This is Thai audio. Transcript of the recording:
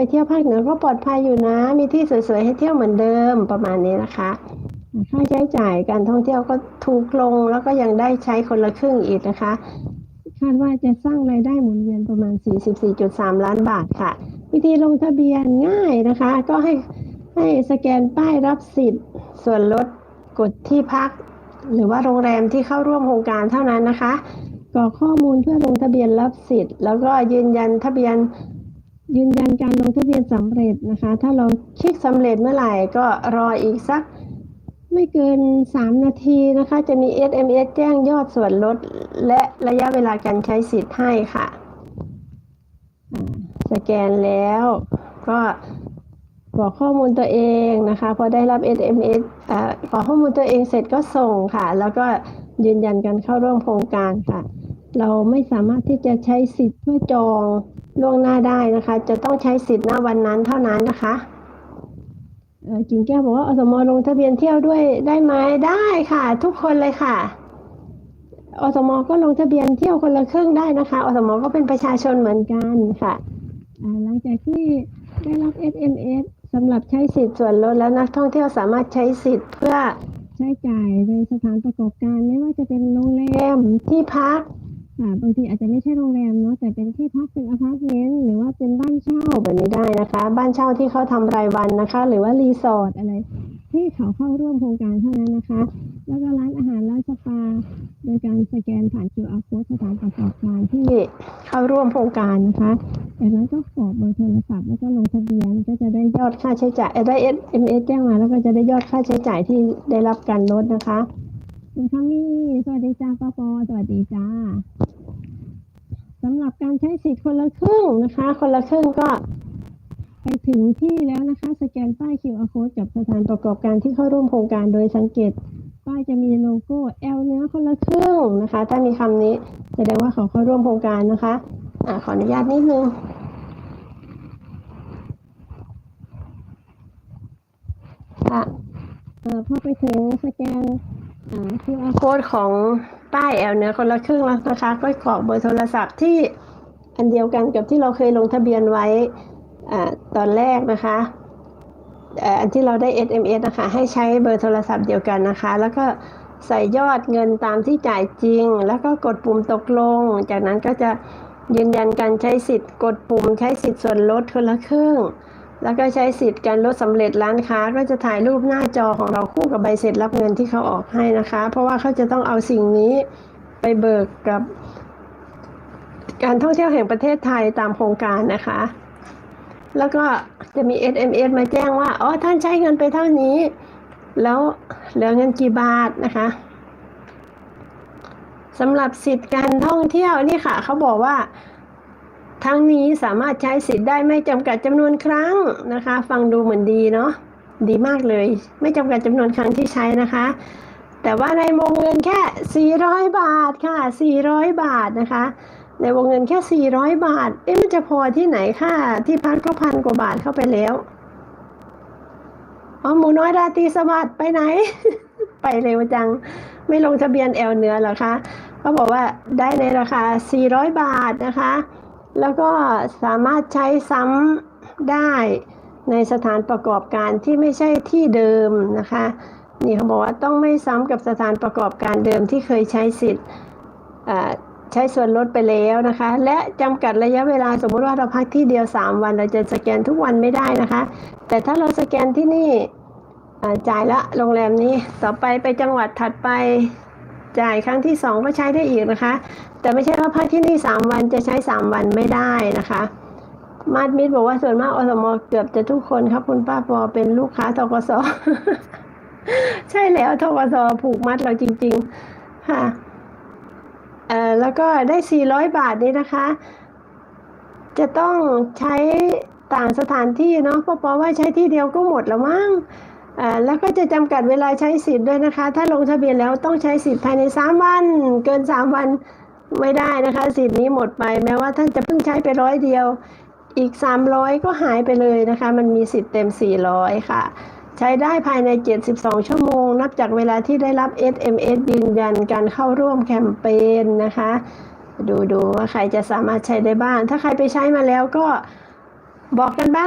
ไปเที่ยวภาคเหนือก็ปลอดภัยอยู่นะ มีที่สวยๆให้เที่ยวเหมือนเดิมประมาณนี้นะคะค่าใช้จ่ายการท่องเที่ยวก็ถูกลงแล้วก็ยังได้ใช้คนละครึ่งอีกนะคะคาดว่าจะสร้างรายได้หมุนเวียนประมาณ 44.3 ล้านบาทค่ะ วิธีลงทะเบียนง่ายนะคะ ก็ให้ให้สแกนป้ายรับสิทธิ์ ส่วนลดกดที่พัก หรือว่าโรงแรมที่เข้าร่วมโครงการเท่านั้นนะคะกรอกข้อมูลเพื่อลงทะเบียนรับสิทธิ์ แล้วก็ยืนยันทะเบียน ยืนยันการลงทะเบียนสำเร็จนะคะ ถ้าเราคลิกสำเร็จเมื่อไหร่ก็รออีกสักไม่เกิน 3 นาทีนะคะ จะมี SMS แจ้งยอดส่วนลด และระยะเวลาการใช้สิทธิ์ให้ค่ะ สแกนแล้วก็กรอกข้อมูลตัวเองนะคะ พอได้รับ SMS อ่ากรอกข้อมูลตัวเองเสร็จก็ส่งค่ะ แล้วก็ยืนยันการเข้าร่วมโครงการค่ะ เราไม่สามารถที่จะใช้สิทธิ์เพื่อจองล่วงหน้าได้นะคะ จะต้องใช้สิทธิ์ณวันนั้นเท่านั้นนะคะกิ่งแก้วบอกว่าอสมลงทะเบียนเที่ยวด้วยได้ไหมได้ค่ะ ทุกคนเลยค่ะอสมก็ลงทะเบียนเที่ยวคนละครึ่งได้นะคะอสมก็เป็นประชาชนเหมือนกันค่ะหลังจากที่ได้รับ SMS สำหรับใช้สิทธิ์ส่วนลดแล้วนักท่องเที่ยวสามารถใช้สิทธิ์เพื่อใช้จ่ายในสถานประกอบการไม่ว่าจะเป็นโรงแรมที่พัก ค่ะบางทีอาจจะไม่ใช่โรงแรมเนาะแต่เป็นที่พักเป็นอพาร์ตเมนต์หรือว่าเป็นบ้านเช่าแบบนี้ได้นะคะ บ้านเช่าที่เขาทำรายวันนะคะ หรือว่ารีสอร์ทอะไรที่เขาเข้าร่วมโครงการเท่านั้นนะคะ แล้วก็ร้านอาหารร้านสปา โดยการสแกนผ่าน QR code สถานประกอบการที่เข้าร่วมโครงการนะคะจากนั้นก็กรอกเบอร์โทรศัพท์แล้วก็ลงทะเบียนก็จะได้ยอดค่าใช้จ่ายเอ่อได้ SMS แจ้งมา แล้วก็จะได้ยอดค่าใช้จ่ายที่ได้รับการลดนะคะคุณคามี่สวัสดีจ้าปอปอสวัสดีจ้าำหรับการใช้สิทธิ์คนละครึ่งนะคะ คนละครึ่งก็ ไปถึงที่แล้วนะคะ สแกนป้าย QR code กับสถานประกอบการที่เข้าร่วมโครงการโดยสังเกตป้ายจะมีโลโก้ L เนื้อคนละครึ่งนะคะ ถ้ามีคำนี้แสดงว่าเขาเข้าร่วมโครงการนะคะอะขออนุญาตนิดนึงค่ะพอไปถึงสแกนอ่า QR code ของ ป้าย L เนื้อคนละครึ่งแล้วนะคะก็กรอกเบอร์โทรศัพท์ที่อันเดียวกันกับที่เราเคยลงทะเบียนไว้อตอนแรกนะคะอันที่เราได้ SMS นะคะ ให้ใช้เบอร์โทรศัพท์เดียวกันนะคะ แล้วก็ใส่ยอดเงินตามที่จ่ายจริง แล้วก็กดปุ่มตกลง จากนั้นก็จะยืนยันการใช้สิทธิ์ กดปุ่มใช้สิทธิ์ส่วนลดคนละครึ่ง แล้วก็ใช้สิทธิ์การลดสำเร็จร้านค้าก็จะถ่ายรูปหน้าจอของเราคู่กับใบเสร็จรับเงินที่เขาออกให้นะคะ เพราะว่าเขาจะต้องเอาสิ่งนี้ไปเบิกกับ การท่องเที่ยวแห่งประเทศไทยตามโครงการนะคะ แล้วก็จะมี SMS มาแจ้งว่าอ๋อท่านใช้เงินไปเท่านี้ แล้วเหลือเงินกี่บาทนะคะสำหรับสิทธิ์การท่องเที่ยวนี่ค่ะ เขาบอกว่า ทั้งนี้สามารถใช้สิทธิ์ได้ไม่จำกัดจำนวนครั้งนะคะ ฟังดูเหมือนดีเนาะดีมากเลย ไม่จำกัดจำนวนครั้งที่ใช้นะคะ แต่ว่าในวงเงินแค่ 400 บาทค่ะ 400 บาทนะคะ ในวงเงินแค่ 400 บาท เอ๊ะมันจะพอที่ไหนค่ะ ที่พักก็พันกว่าบาทเข้าไปแล้วอ๋อหมูน้อยราตรีสวัสดิ์ไปไหน ไปเร็วจัง ไม่ลงทะเบียนแอลเหนือเหรอคะเขาบอกว่าได้ในราคา 400 บาทนะคะ แล้วก็สามารถใช้ซ้ำได้ในสถานประกอบการที่ไม่ใช่ที่เดิมนะคะ นี่เขาบอกว่าต้องไม่ซ้ำกับสถานประกอบการเดิมที่เคยใช้สิทธิ์ใช้ส่วนลดไปแล้วนะคะ และจำกัดระยะเวลาสมมติว่าเราพักที่เดียว 3 วัน เราจะสแกนทุกวันไม่ได้นะคะ แต่ถ้าเราสแกนที่นี่จ่ายละโรงแรมนี้ต่อไปไปจังหวัดถัดไป จ่ายครั้งที่ 2 ก็ใช้ได้อีกนะคะ แต่ไม่ใช่ว่าพักที่นี่ 3 วันจะใช้ 3 วันไม่ได้นะคะ มาดมิดบอกว่าส่วนมากอสมเกือบจะทุกคนครับคุณป้าปอเป็นลูกค้าทกสใช่แล้วทกสผูกมัดเราจริง ๆ ค่ะเอ่อแล้วก็ได้ 400 บาทนี้นะคะ จะต้องใช้ต่างสถานที่เนาะป้าปอว่าใช้ที่เดียวก็หมดแล้วมั้ง แล้วก็จะจำกัดเวลาใช้สิทธิ์ด้วยนะคะ ถ้าลงทะเบียนแล้วต้องใช้สิทธิ์ภายใน 3 วัน เกิน 3 วันไม่ได้นะคะ สิทธิ์นี้หมดไป แม้ว่าท่านจะเพิ่งใช้ไปร้อยเดียว อีก 300 ก็หายไปเลยนะคะ มันมีสิทธิ์เต็ม 400 ค่ะ ใช้ได้ภายใน 72 ชั่วโมง นับจากเวลาที่ได้รับ SMS ยืนยันการเข้าร่วมแคมเปญนะคะ ดูดูว่าใครจะสามารถใช้ได้บ้าง ถ้าใครไปใช้มาแล้วก็บอกกันบ้าง